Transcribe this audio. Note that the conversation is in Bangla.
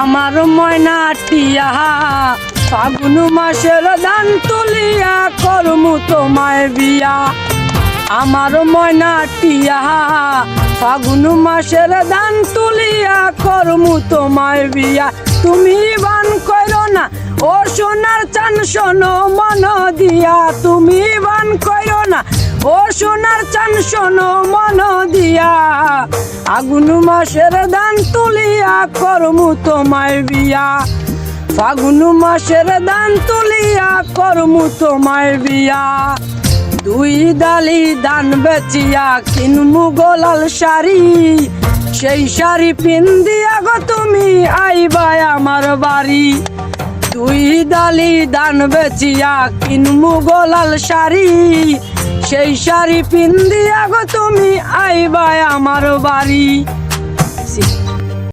আমার ময়না টিয়া, ফাগুন মাসের দান তুলিয়া করমু তোমায় বিয়া। আমার ময়না টিয়া, ফাগুন মাসের দান তুলিয়া করমু তোমায় বিয়া। তুমি বান করো না, ও সোনার চান শোনো মন দিয়া। তুমি বান করো না, ও সোনার চান শোনো মন দিয়া। আগুন মাসের দান তুলিয়া করমু তোমায় বিয়া। ফাগুন মাসের দান তুলিয়া করমু তোমায় বিয়া। দুই ডালি দান বেচিয়া কিনমু গোলাল শাড়ি। সেই শাড়ি পিন্দিয়া গো তুমি আইবাই আমার বাড়ি। দুই ডালি দান বেচিয়া কিনমু গোলাল শাড়ি। সেই শাড়ি পিন্দিয়া গো তুমি আইবাই আমার বাড়ি।